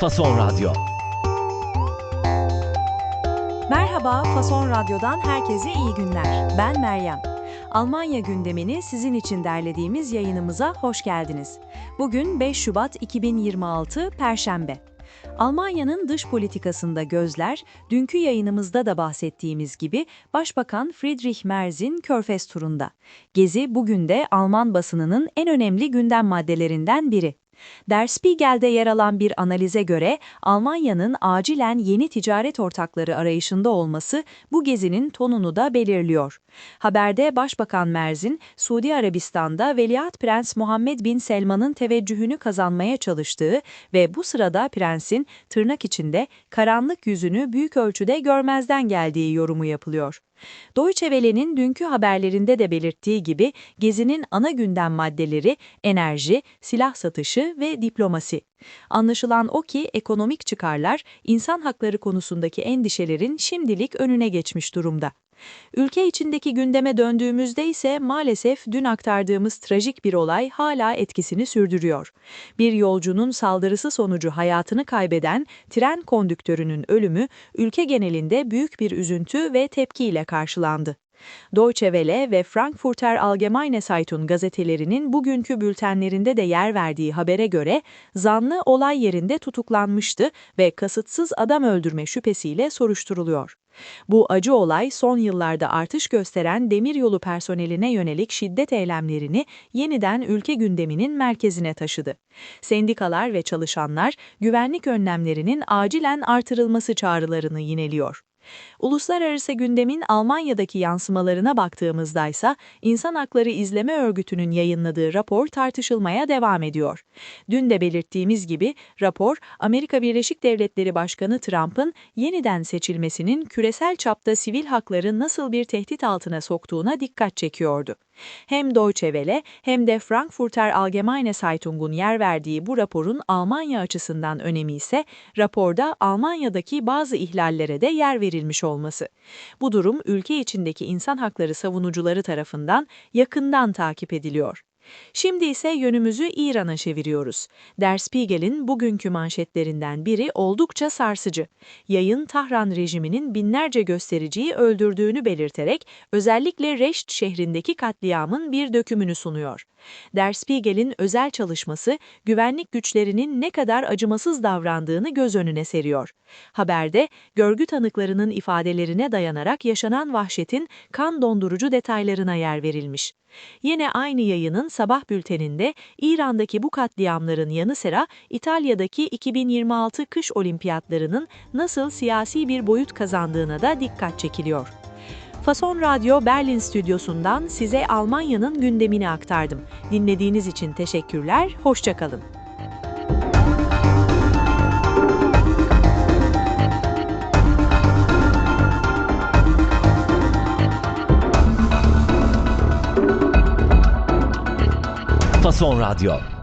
Fason Radyo. Merhaba, Fason Radyo'dan herkese iyi günler. Ben Meryem. Almanya gündemini sizin için derlediğimiz yayınımıza hoş geldiniz. Bugün 5 Şubat 2026 Perşembe. Almanya'nın dış politikasında gözler, dünkü yayınımızda da bahsettiğimiz gibi Başbakan Friedrich Merz'in Körfez turunda. Gezi bugün de Alman basınının en önemli gündem maddelerinden biri. Der Spiegel'de yer alan bir analize göre Almanya'nın acilen yeni ticaret ortakları arayışında olması bu gezinin tonunu da belirliyor. Haberde Başbakan Merz'in Suudi Arabistan'da Veliaht Prens Muhammed Bin Selman'ın teveccühünü kazanmaya çalıştığı ve bu sırada prensin tırnak içinde karanlık yüzünü büyük ölçüde görmezden geldiği yorumu yapılıyor. Deutsche Welle'nin dünkü haberlerinde de belirttiği gibi gezinin ana gündem maddeleri enerji, silah satışı ve diplomasi. Anlaşılan o ki ekonomik çıkarlar insan hakları konusundaki endişelerin şimdilik önüne geçmiş durumda. Ülke içindeki gündeme döndüğümüzde ise maalesef dün aktardığımız trajik bir olay hala etkisini sürdürüyor. Bir yolcunun saldırısı sonucu hayatını kaybeden tren kondüktörünün ölümü ülke genelinde büyük bir üzüntü ve tepkiyle karşılandı. Deutsche Welle ve Frankfurter Allgemeine Zeitung gazetelerinin bugünkü bültenlerinde de yer verdiği habere göre zanlı olay yerinde tutuklanmıştı ve kasıtsız adam öldürme şüphesiyle soruşturuluyor. Bu acı olay son yıllarda artış gösteren demiryolu personeline yönelik şiddet eylemlerini yeniden ülke gündeminin merkezine taşıdı. Sendikalar ve çalışanlar güvenlik önlemlerinin acilen artırılması çağrılarını yineliyor. Uluslararası gündemin Almanya'daki yansımalarına baktığımızda ise İnsan Hakları İzleme Örgütü'nün yayınladığı rapor tartışılmaya devam ediyor. Dün de belirttiğimiz gibi rapor Amerika Birleşik Devletleri Başkanı Trump'ın yeniden seçilmesinin küresel çapta sivil hakları nasıl bir tehdit altına soktuğuna dikkat çekiyordu. Hem Deutsche Welle hem de Frankfurter Allgemeine Zeitung'un yer verdiği bu raporun Almanya açısından önemi ise raporda Almanya'daki bazı ihlallere de yer verilmiş olması. Bu durum ülke içindeki insan hakları savunucuları tarafından yakından takip ediliyor. Şimdi ise yönümüzü İran'a çeviriyoruz. Der Spiegel'in bugünkü manşetlerinden biri oldukça sarsıcı. Yayın Tahran rejiminin binlerce göstericiyi öldürdüğünü belirterek özellikle Reşt şehrindeki katliamın bir dökümünü sunuyor. Der Spiegel'in özel çalışması güvenlik güçlerinin ne kadar acımasız davrandığını göz önüne seriyor. Haberde görgü tanıklarının ifadelerine dayanarak yaşanan vahşetin kan dondurucu detaylarına yer verilmiş. Yine aynı yayının sabah bülteninde İran'daki bu katliamların yanı sıra İtalya'daki 2026 kış olimpiyatlarının nasıl siyasi bir boyut kazandığına da dikkat çekiliyor. Fason Radyo Berlin stüdyosundan size Almanya'nın gündemini aktardım. Dinlediğiniz için teşekkürler, hoşçakalın. Fason Radyo.